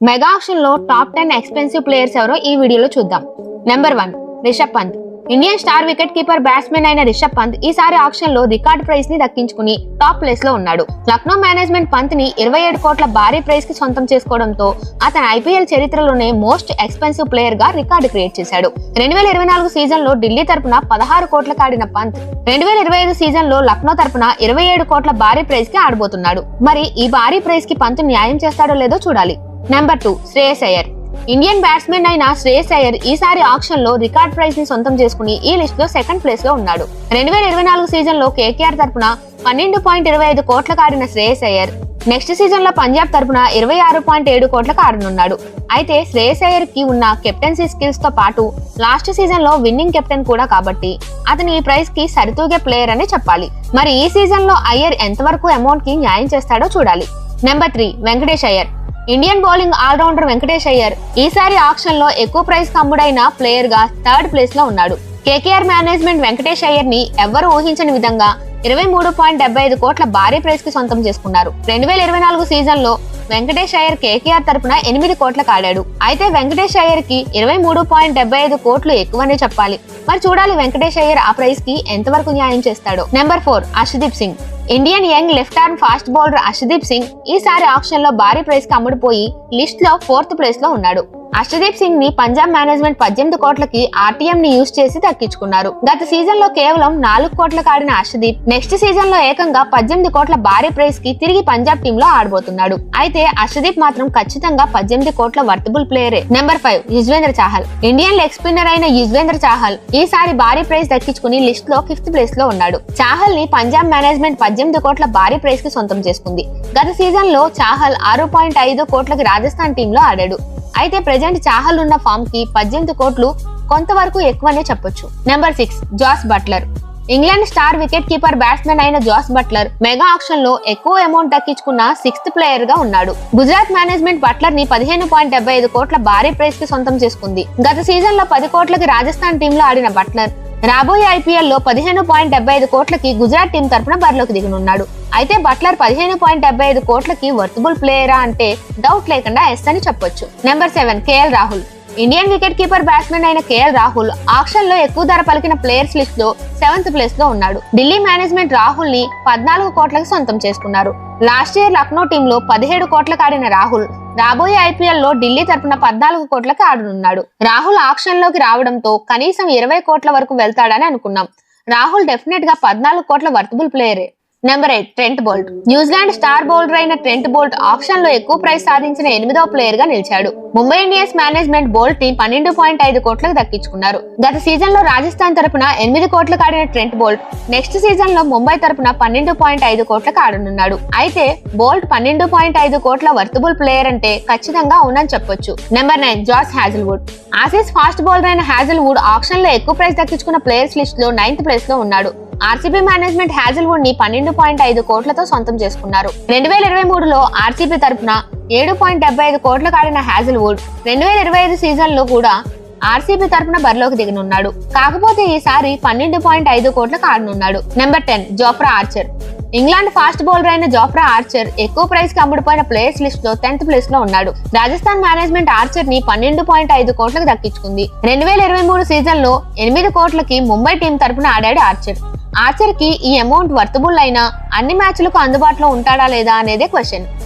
Mega ఆప్షన్లో top ten expensive players ఎవరో ఈ వీడియోలో చూద్దాం. Number one Rishabh Pant. Indian star wicket keeper batsmen అయిన రిషబ్ పంత్ ఈసారి ఆప్షన్లో రికార్డ్ ప్రైస్ని దక్కించుకుని టాప్ ప్లేస్లో ఉన్నాడు. లక్నో మేనేజ్మెంట్ పంత్ని ఇరవై ఏడు కోట్ల భారీ ప్రైస్కి సొంతం చేసుకోవడంతో అతను ఐపీఎల్ చరిత్రలోనే మోస్ట్ ఎక్స్పెన్సివ్ ప్లేయర్గా రికార్డు క్రియేట్ చేశాడు. రెండు వేల ఇరవై నాలుగు సీజన్లో ఢిల్లీ తరపున పదహారు కోట్ల ఆడిన పంత్ రెండు వేల ఇరవై ఐదు సీజన్లో లక్నో తరపున ఇరవై ఏడు కోట్ల భారీ ప్రైస్కి ఆడబోతున్నాడు. మరి ఈ భారీ ప్రైస్కి పంత్ న్యాయం చేస్తాడో లేదో చూడాలి. Number two Shreyas Iyer Indian batsmen అయిన శ్రేయస్ అయ్యర్ ఈసారి ఆప్షన్లో రికార్డ్ ప్రైజ్ని సొంతం చేసుకుని ఈ లిస్ట్లో సెకండ్ ప్లేస్లో ఉన్నాడు. రెండు వేల ఇరవై నాలుగు సీజన్లో కేకేఆర్ తరపున పన్నెండు పాయింట్ ఇరవై ఐదు కోట్లకు ఆడిన శ్రేయస్ అయ్యర్ నెక్స్ట్ సీజన్లో పంజాబ్ తరపున ఇరవై ఆరు పాయింట్ ఏడు కోట్లకు ఆడనున్నాడు. అయితే శ్రేయస్ అయ్యర్కి ఉన్న కెప్టెన్సీ స్కిల్స్తో పాటు లాస్ట్ సీజన్లో విన్నింగ్ కెప్టెన్ కూడా కాబట్టి అతని ఈ ప్రైస్కి సరితూగే ప్లేయర్ అని చెప్పాలి. మరి ఈ సీజన్లో అయ్యర్ ఎంతవరకు అమౌంట్కి న్యాయం చేస్తాడో చూడాలి. Number three Venkatesh Iyer Indian bowling allrounder Venkatesh Iyer ఈసారి ఆప్షన్లో ఎక్కువ ప్రైస్ కమ్ముడైన ప్లేయర్గా థర్డ్ ప్లేస్లో ఉన్నాడు. కేకేఆర్ మేనేజ్మెంట్ వెంకటేష్ అయ్యర్ని ఎవ్వరూ ఊహించని విధంగా ఇరవై మూడు పాయింట్ డెబ్బై ఐదు కోట్ల భారీ ప్రైస్కి సొంతం చేసుకున్నారు. రెండు వేల ఇరవై నాలుగు సీజన్లో వెంకటేష్ అయ్యర్ కేకేఆర్ తరపున ఎనిమిది కోట్లకు ఆడాడు అయితే వెంకటేష్ అయ్యర్కి ఇరవై మూడు పాయింట్ డెబ్బై ఐదు కోట్లు ఎక్కువనే చెప్పాలి. మరి చూడాలి వెంకటేష్ అయ్యర్ ఆ ప్రైస్కి ఎంతవరకు న్యాయం చేస్తాడో. Number four Arshdeep Singh. Indian young left arm fast bowler Arshdeep Singh ఈసారి ఆప్షన్లో భారీ ప్రైస్కి అమ్ముడుపోయి లిస్ట్లో ఫోర్త్ ప్లేస్లో ఉన్నాడు. అర్షదీప్ సింగ్ని పంజాబ్ మేనేజ్మెంట్ పద్దెనిమిది కోట్లకి ఆర్టీఎం ని యూజ్ చేసి దక్కించుకున్నారు. గత సీజన్లో కేవలం నాలుగు కోట్లకు ఆడిన హర్షదీప్ నెక్స్ట్ సీజన్లో ఏకంగా పద్దెనిమిది కోట్ల భారీ ప్రైస్కి తిరిగి పంజాబ్ టీమ్లో ఆడబోతున్నాడు. అయితే హర్షదీప్ మాత్రం ఖచ్చితంగా పద్దెనిమిది కోట్ల worthable ప్లేయరే. Number five Yuzvendra Chahal. Indian leg spinner అయిన యుజ్వేంద్ర చాహల్ ఈసారి భారీ ప్రైస్ దక్కించుకుని లిస్ట్లో ఫిఫ్త్ ప్లేస్లో ఉన్నాడు. చాహల్ని పంజాబ్ మేనేజ్మెంట్ పద్దెనిమిది కోట్ల భారీ ప్రైస్కి సొంతం చేసుకుంది. గత సీజన్లో చాహల్ ఆరు పాయింట్ ఐదు కోట్లకి రాజస్థాన్ టీమ్లో ఆడాడు. అయితే ప్రెజెంట్ చాహల్ ఉన్న ఫామ్కి పద్దెనిమిది కోట్లు కొంతవరకు ఎక్కువనే చెప్పొచ్చు. Number six Jos Buttler England star wicket keeper batsmen అయిన జాస్ బట్లర్ మెగా ఆక్షన్లో ఎక్కువ అమౌంట్ దక్కించుకున్న సిక్స్త్ ప్లేయర్గా ఉన్నాడు. గుజరాత్ మేనేజ్మెంట్ బట్లర్ని పదిహేను పాయింట్ డెబ్బై ఐదు కోట్ల భారీ ప్రైస్కి సొంతం చేసుకుంది. గత సీజన్లో పది కోట్లకి రాజస్థాన్ టీమ్లో ఆడిన బట్లర్ రాబోయే ఐపీఎల్లో పదిహేను పాయింట్ డెబ్బై ఐదు కోట్లకి గుజరాత్ టీం తరపున బరిలోకి దిగనున్నాడు. అయితే బట్లర్ పదిహేను పాయింట్ డెబ్బై ఐదు కోట్లకి వర్తబుల్ ప్లేయరా అంటే డౌట్ లేకుండా ఎస్ అని చెప్పొచ్చు. Number seven KL Rahul. Indian wicket keeper batsmen అయిన కేఎల్ రాహుల్ ఆక్షన్లో ఎక్కువ ధర పలికిన ప్లేయర్స్ లిస్ట్లో సెవెంత్ ప్లేస్లో ఉన్నాడు. ఢిల్లీ మేనేజ్మెంట్ రాహుల్ని పద్నాలుగు కోట్లకు సొంతం చేసుకున్నారు. లాస్ట్ ఇయర్ లక్నో టీంలో పదిహేడు కోట్లకు ఆడిన రాహుల్ రాబోయే ఐపీఎల్లో ఢిల్లీ తరపున పద్నాలుగు కోట్లకు ఆడనున్నాడు. రాహుల్ ఆక్షన్లోకి రావడంతో కనీసం ఇరవై కోట్ల వరకు వెళ్తాడని అనుకున్నాం. రాహుల్ డెఫినెట్గా పద్నాలుగు కోట్ల worthable ప్లేయరే. Number eight Trent Boult New Zealand star bowler అయిన ట్రెంట్ బోల్ట్ ఆప్షన్లో ఎక్కువ ప్రైస్ సాధించిన ఎనిమిదవ ప్లేయర్గా నిలిచాడు. ముంబై ఇండియన్స్ మేనేజ్మెంట్ బోల్ట్ని పన్నెండు పాయింట్ ఐదు కోట్లకు దక్కించుకున్నారు. గత సీజన్లో రాజస్థాన్ తరపున ఎనిమిది కోట్లకు ఆడిన ట్రెంట్ బోల్ట్ నెక్స్ట్ సీజన్లో ముంబై తరపున పన్నెండు పాయింట్ ఐదు కోట్లకు ఆడనున్నాడు. అయితే బోల్ట్ పన్నెండు పాయింట్ ఐదు కోట్ల వర్తబుల్ ప్లేయర్ అంటే ఖచ్చితంగా అవునని చెప్పొచ్చు. Number nine Josh Hazlewood Aussies fast bowler అయిన హ్యాజిల్వుడ్ ఆప్షన్లో ఎక్కువ ప్రైస్ దక్కించుకున్న ప్లేయర్స్ లిస్ట్లో నైన్త్ ప్లేస్లో ఉన్నాడు. ఆర్సీబీ మేనేజ్మెంట్ హ్యాజిల్వుడ్ని పన్నెండు పాయింట్ ఐదు కోట్లతో సొంతం చేసుకున్నారు. రెండు వేల ఇరవై మూడులో ఆర్సీబీ తరపున ఏడు పాయింట్ డెబ్బై ఐదు కోట్లకు ఆడిన హ్యాజిల్వుడ్ రెండు వేల ఇరవై ఐదు సీజన్లో కూడా ఆర్సీబీ తరపున బరిలోకి దిగనున్నాడు. కాకపోతే ఈసారి పన్నెండు పాయింట్ ఐదు కోట్లకు ఆడనున్నాడు number ten Jofra Archer England fast bowler అయిన జోఫ్రా ఆర్చర్ ఎక్కువ ప్రైస్కి అమ్ముడుపోయిన ప్లేయర్స్ లిస్ట్లో టెన్త్ ప్లేస్లో ఉన్నాడు. రాజస్థాన్ మేనేజ్మెంట్ ఆర్చర్ని పన్నెండు పాయింట్ ఐదు కోట్లకు దక్కించుకుంది. రెండు వేల ఇరవై మూడు సీజన్లో ఎనిమిది కోట్లకి ముంబై టీం తరపున ఆడాడు ఆర్చర్ ఆచర్కి ఈ అమౌంట్ వర్తబుల్ అయినా అన్ని మ్యాచ్లకు అందుబాటులో ఉంటాడా లేదా అనేదే క్వశ్చన్.